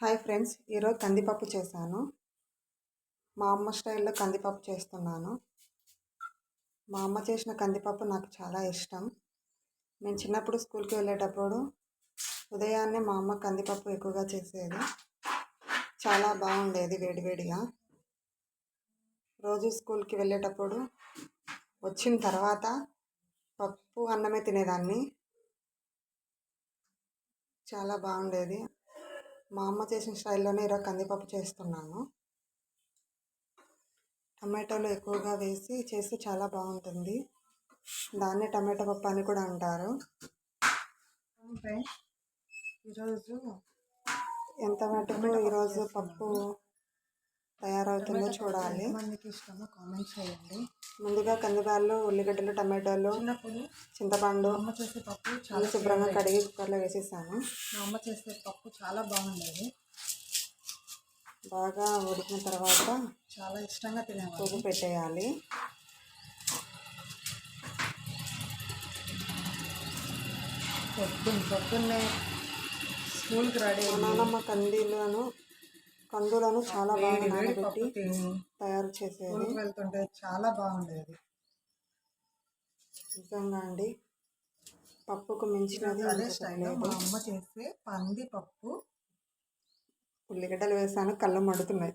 Hi friends ఈరోజు కందిపప్పు చేశాను. మా అమ్మ స్టైల్లో కందిపప్పు చేస్తున్నాను. మా అమ్మ చేసిన కందిపప్పు నాకు చాలా ఇష్టం. నేను చిన్నప్పుడు స్కూల్కి వెళ్ళేటప్పుడు ఉదయాన్నే మా అమ్మ కందిపప్పు ఎక్కువగా చేసేది. చాలా బాగుండేది వేడివేడిగా. రోజు స్కూల్కి వెళ్ళేటప్పుడు వచ్చిన తర్వాత పప్పు అన్నమే తినేదాన్ని. చాలా బాగుండేది. మా అమ్మ చేసిన స్టైల్లోనే ఇలా కందిపప్పు చేస్తున్నాను. టమాటాలు ఎక్కువగా వేసి చేస్తే చాలా బాగుంటుంది. దాన్నే టమాటా పప్పు అని కూడా అంటారు. ఈరోజు ఎంత మటుకు ఈరోజు పప్పు తయారవుతుందో చూడాలి. మందికి ఇష్టమో కామెంట్ చేయండి. ముందుగా కందిబ్యాళ్ళు ఉల్లిగడ్డలు టమాటాలు చిన్నప్పుడు చింతపండు అమ్మ చేసే పప్పు చాలా శుభ్రంగా కడిగి కుక్కర్లో వేసేసాను. మా అమ్మ చేసే పప్పు చాలా బాగుండేది. బాగా ఉడికిన తర్వాత చాలా ఇష్టంగా తినేవాళ్ళం. పోపు పెట్టేయాలి. పొద్దున్న పొద్దున్నే స్కూల్కి రెడీ మా నాన్నమ్మ కందీలను కందులను చాలా బాగా నానబెట్టి తయారు చేసేది. వెళ్తుంటే చాలా బాగుండేది. నిజంగా అండి పప్పుకు మించినది అదే స్టైల్లో మా అమ్మ చేసే పంది పప్పు. ఉల్లిగడ్డలు వేసాను కళ్ళు మండుతున్నాయి.